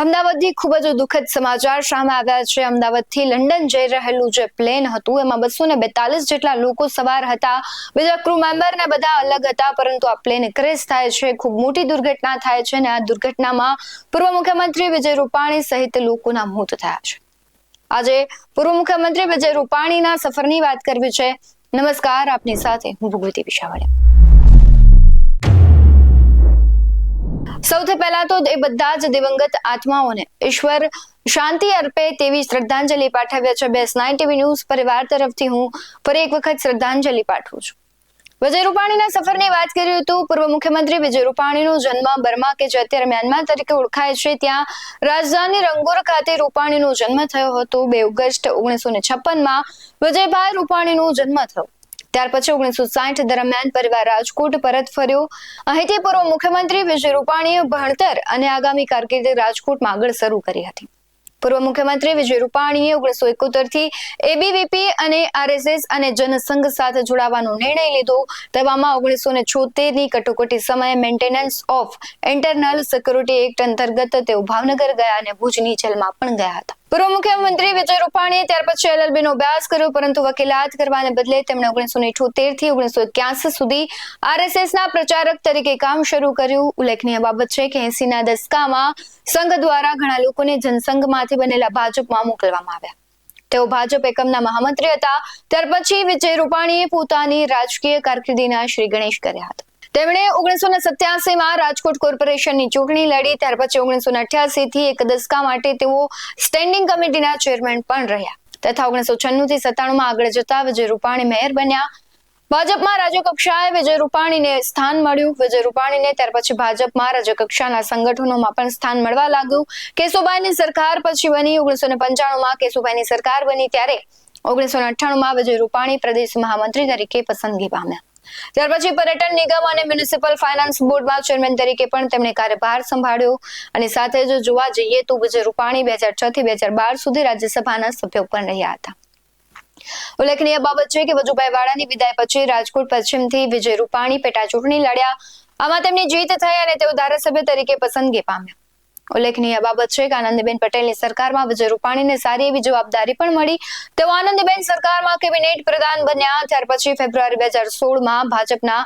અમદાવાદથી ખૂબ જ દુઃખદ સમાચાર સામે આવ્યા છે. અમદાવાદથી લંડન જઈ રહેલું જે પ્લેન હતું, એમાં બસો ને બેતાલીસ જેટલા લોકો સવાર હતા. બીજા ક્રૂ મેમ્બર ને બધા અલગ હતા, પરંતુ આ પ્લેન ક્રેશ થાય છે. ખૂબ મોટી દુર્ઘટના થાય છે અને આ દુર્ઘટનામાં પૂર્વ મુખ્યમંત્રી વિજય રૂપાણી સહિત લોકોના મોત થયા છે. આજે પૂર્વ મુખ્યમંત્રી વિજય રૂપાણીના સફરની વાત કરવી છે. નમસ્કાર, આપની સાથે હું ભગવતી વિશાવડિયા સૌથી પહેલા તો એ બધા જ દિવંગત આત્માઓને ઈશ્વર શાંતિ અર્પે તેવી શ્રદ્ધાંજલિ પાઠવ્યા છે. બેસ નાઇન ટીવી ન્યૂઝ પરિવાર તરફથી હું ફરી એક વખત શ્રદ્ધાંજલિ પાઠવું છું. વિજય રૂપાણીના સફરની વાત કરી હતું પૂર્વ મુખ્યમંત્રી વિજય રૂપાણીનો જન્મ બર્મા કે જે અત્યારે મ્યાનમાર તરીકે ઓળખાય છે, ત્યાં રાજધાની રંગોર ખાતે રૂપાણીનો જન્મ થયો હતો. બે ઓગસ્ટ ઓગણીસો ને છપ્પનમાં વિજયભાઈ રૂપાણીનો જન્મ થયો. ત્યાર પછી ઓગણીસો સાઠ દરમિયાન પરિવાર રાજકોટ પરત ફર્યો. અહીંથી પૂર્વ મુખ્યમંત્રી વિજય રૂપાણીએ ભણતર અને આગામી કારકિર્દી રાજકોટમાં આગળ શરૂ કરી હતી. પૂર્વ મુખ્યમંત્રી વિજય રૂપાણીએ ઓગણીસો એકોતેરથી એબીવીપી અને આરએસએસ અને જનસંઘ સાથે જોડાવાનો નિર્ણય લીધો. તેવામાં ઓગણીસો ને છોતેરની કટોકટી સમયે maintenance of internal security act અંતર્ગત તેઓ ભાવનગર ગયા અને ભુજની જેલમાં પણ ગયા હતા. પૂર્વ મુખ્યમંત્રી વિજય રૂપાણીએ ત્યાર પછી એલએલબી નો અભ્યાસ કર્યો, પરંતુ વકીલાત કરવાને બદલે તેમણે ઓગણીસો ઇઠોતેરથી ઓગણીસો એક્યાસી સુધી આરએસએસ ના પ્રચારક તરીકે કામ શરૂ કર્યું. ઉલ્લેખનીય બાબત છે કે એસી ના દસકામાં સંઘ દ્વારા ઘણા લોકોને જનસંઘમાંથી બનેલા ભાજપમાં મોકલવામાં આવ્યા. તેઓ ભાજપ એકમના મહામંત્રી હતા. ત્યાર પછી વિજય રૂપાણીએ પોતાની રાજકીય કારકિર્દીના શ્રી ગણેશ કર્યા હતા. તેમણે ઓગણીસો ને સત્યાસી માં રાજકોટ કોર્પોરેશનની ચૂંટણી લડી, ત્યાર પછી ઓગણીસો અઠ્યાસી થી એક દસકા માટે તેઓ સ્ટેન્ડિંગ કમિટીના ચેરમેન પણ રહ્યા. તથા ઓગણીસો છન્નું થી સત્તાણું માં આગળ જતા વિજય રૂપાણી મેયર બન્યા. ભાજપમાં રાજ્ય કક્ષાએ વિજય રૂપાણીને સ્થાન મળ્યું. વિજય રૂપાણીને ત્યાર પછી ભાજપમાં રાજ્ય કક્ષાના સંગઠનોમાં પણ સ્થાન મળવા લાગ્યું. કેશુભાઈની સરકાર પછી બની. ઓગણીસો ને પંચાણું કેશુભાઈની સરકાર બની ત્યારે ઓગણીસો અઠ્ઠાણુંમાં વિજય રૂપાણી પ્રદેશ મહામંત્રી તરીકે પસંદગી પામ્યા. ત્યાર પછી પર્યટન નિગમ અને મ્યુનિસિપલ ફાઇનાન્સ બોર્ડમાં ચેરમેન તરીકે પણ તેમણે કાર્યભાર સંભાળ્યો અને સાથે જો જોવા જઈએ તો વિજય રૂપાણી બે હજાર છ થી બે હજાર બાર સુધી રાજ્યસભાના સભ્યો પણ રહ્યા હતા. ઉલ્લેખનીય બાબત છે કે વજુભાઈ વાળાની વિદાય પછી રાજકોટ પશ્ચિમથી વિજય રૂપાણી પેટા ચૂંટણી લડ્યા. આમાં તેમની જીત થઈ અને તેઓ ધારાસભ્ય તરીકે પસંદગી પામ્યા. ઉલ્લેખનીય બાબત છે કે આનંદીબેન પટેલની સરકારમાં વિજય રૂપાણીને સારી એવી જવાબદારી પણ મળી. તેઓ આનંદીબેન સરકારમાં કેબિનેટ પ્રધાન બન્યા. ત્યાર પછી ફેબ્રુઆરી બે હજાર સોળમાં ભાજપના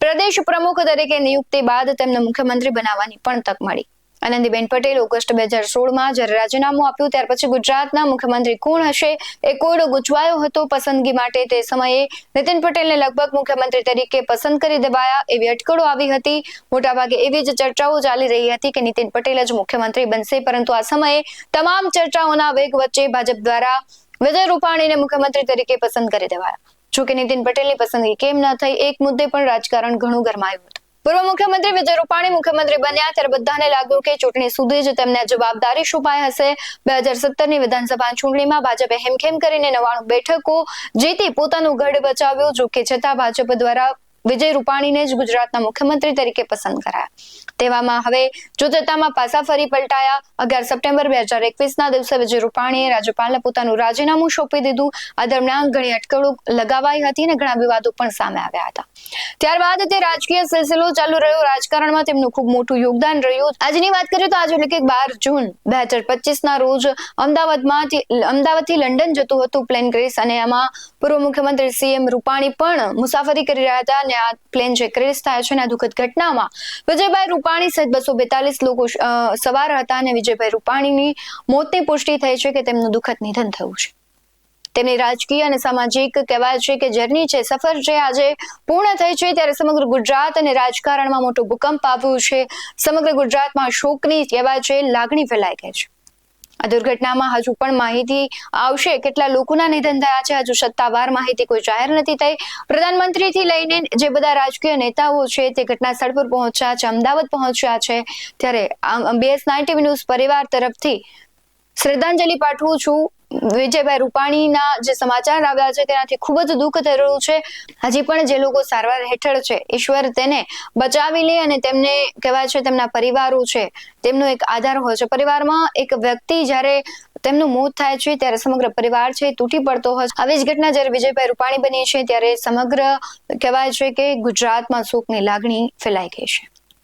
પ્રદેશ પ્રમુખ તરીકે નિયુક્તિ બાદ તેમને મુખ્યમંત્રી બનાવવાની પણ તક મળી. આનંદીબેન પટેલ, ઓગસ્ટ બે હજાર સોળમાં જ્યારે રાજીનામું આપ્યું, ત્યાર પછી ગુજરાતના મુખ્યમંત્રી કોણ હશે એ કોડ ગુચવાયો હતો પસંદગી માટે. તે સમયે નીતિન પટેલને લગભગ મુખ્યમંત્રી તરીકે પસંદ કરી દેવાયા એવી અટકળો આવી હતી. મોટાભાગે એવી જ ચર્ચાઓ ચાલી રહી હતી કે નીતિન પટેલ જ મુખ્યમંત્રી બનશે, પરંતુ આ સમયે તમામ ચર્ચાઓના વેગ વચ્ચે ભાજપ દ્વારા વિજય રૂપાણીને મુખ્યમંત્રી તરીકે પસંદ કરી દેવાયા. જોકે નીતિન પટેલની પસંદગી કેમ ન થઈ, એક મુદ્દે પણ રાજકારણ ઘણું ગરમાયું પૂર્વ મુખ્યમંત્રી વિજય રૂપાણી મુખ્યમંત્રી બન્યા ત્યારે બધાને લાગ્યું કે ચૂંટણી સુધી જ તેમને જવાબદારી સોંપાઈ હશે. બે હજાર સત્તરની વિધાનસભા ચૂંટણીમાં ભાજપે હેમખેમ કરીને નવાણું બેઠકો જીતી પોતાનું ગઢ બચાવ્યું જો કે છતાં ભાજપ દ્વારા વિજય રૂપાણીને જ ગુજરાતના મુખ્યમંત્રી તરીકે પસંદ કરાયા. તેવામાં હવે જોતજતામાં પાસા ફરી પલટાયા. અગિયાર સપ્ટેમ્બર બે હજાર એકવીસના દિવસે વિજય રૂપાણીએ રાજ્યપાલને પોતાનું રાજીનામું સોંપી દીધું. આ દરમિયાન ઘણી અટકળો લગાવાઈ હતી અને ઘણા વિવાદો પણ સામે આવ્યા હતા. ત્યારબાદ તે રાજકીય સિલસિલો ચાલુ રહ્યો. રાજકારણમાં તેમનું ખૂબ મોટું યોગદાન રહ્યું. આજની વાત કરીએ તો આજે એટલે કે બાર જૂન બે હજાર પચીસ ના રોજ અમદાવાદમાં અમદાવાદથી લંડન જતું હતું પ્લેન ગ્રેસ અને એમાં પૂર્વ મુખ્યમંત્રી સીએમ રૂપાણી પણ મુસાફરી કરી રહ્યા હતા. અને આ પ્લેન જે ક્રેશ થાય છે આ દુઃખદ ઘટનામાં, વિજયભાઈ રૂપાણી સહિત બસો બેતાલીસ લોકો સવાર હતા અને વિજયભાઈ રૂપાણીની મોતની પુષ્ટિ થઈ છે કે તેમનું દુઃખદ નિધન થયું છે. તેમની રાજકીય અને સામાજિક કહેવાય છે કે જર્ની છે, સફર છે આજે પૂર્ણ થઈ છે ત્યારે સમગ્ર ગુજરાત અને રાજકારણમાં મોટો ભૂકંપ આવ્યો છે. સમગ્ર ગુજરાતમાં શોકની કહેવાય છે, લાગણી ફેલાઈ ગઈ છે. આ દુર્ઘટનામાં હજુ પણ માહિતી આવશે. કેટલા લોકોના નિધન થયા છે? હજુ સત્તાવાર માહિતી કોઈ જાહેર નથી થઈ. પ્રધાનમંત્રીથી લઈને જે બધા રાજકીય નેતાઓ છે, તે ઘટના સ્થળ પર પહોંચ્યા છે, અમદાવાદ પહોંચ્યા છે. ત્યારે બીએસ નાઇન્ટી ન્યૂઝ પરિવાર તરફથી શ્રદ્ધાંજલિ પાઠવું છું. વિજયભાઈ રૂપાણીના જે સમાચાર આવ્યા છે તેનાથી ખૂબ જ દુઃખ થઈ રહ્યું છે. હજી પણ જે લોકો સારવાર હેઠળ છે, ઈશ્વર તેને બચાવી લે અને તેમને કહેવાય છે તેમના પરિવારો છે, તેમનો એક આધાર હોય છે. પરિવારમાં એક વ્યક્તિ જ્યારે તેમનું મોત થાય છે ત્યારે સમગ્ર પરિવાર છે તૂટી પડતો હોય આવી જ ઘટના જ્યારે વિજયભાઈ રૂપાણી બની છે ત્યારે સમગ્ર કહેવાય છે કે ગુજરાતમાં શોકની લાગણી ફેલાઈ ગઈ છે.